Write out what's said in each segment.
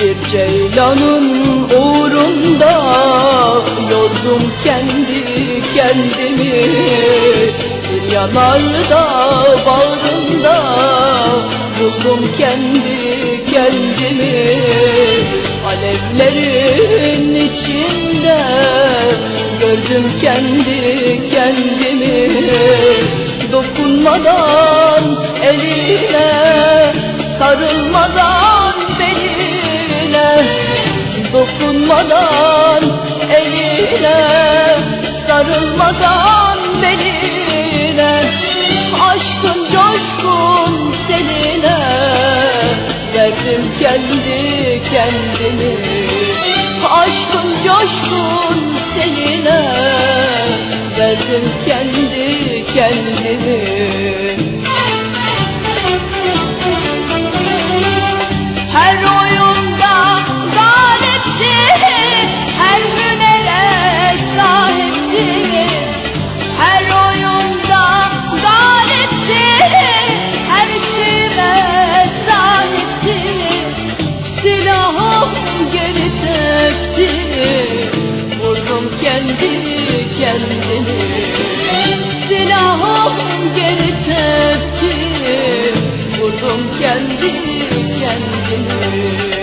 Ceylanın uğrunda Yordum kendi kendimi. Bir yanarda bağrında Buldum kendi kendimi. Alevlerin içinde Gördüm kendi kendimi. Dokunmadan eline Sarılmadan Dokunmadan eline Sarılmadan beline Aşkın coşkun seline Verdim kendi kendimi. Aşkın coşkun seline Verdim kendi kendimi kendini Silahım geri tepti Vurdum kendi kendimi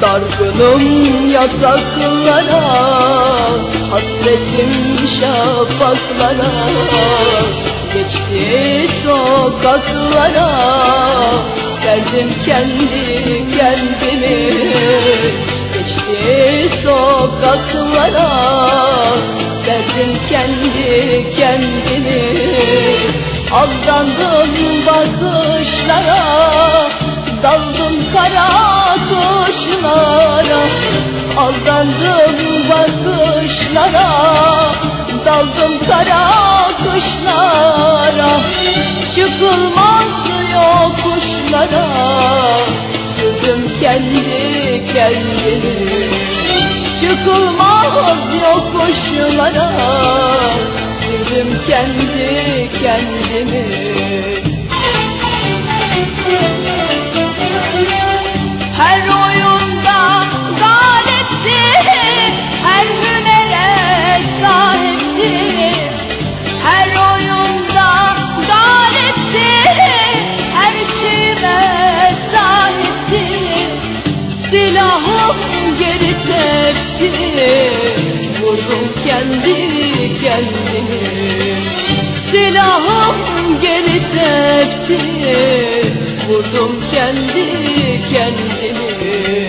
Dargınım yataklara Hasretim şafaklara. Geçti sokaklara Serdim kendi kendimi. Geçti sokaklara Serdim kendi kendimi. Aldandım bakışlara Aldandım bakışlara Daldım kara kuşlara Çıkılmaz yokuşlara Sürdüm kendi kendimi. Çıkılmaz yokuşlara Sürdüm kendi kendimi tepti Vurdum kendi kendimi. Silahım geri tepti Vurdum kendi kendimi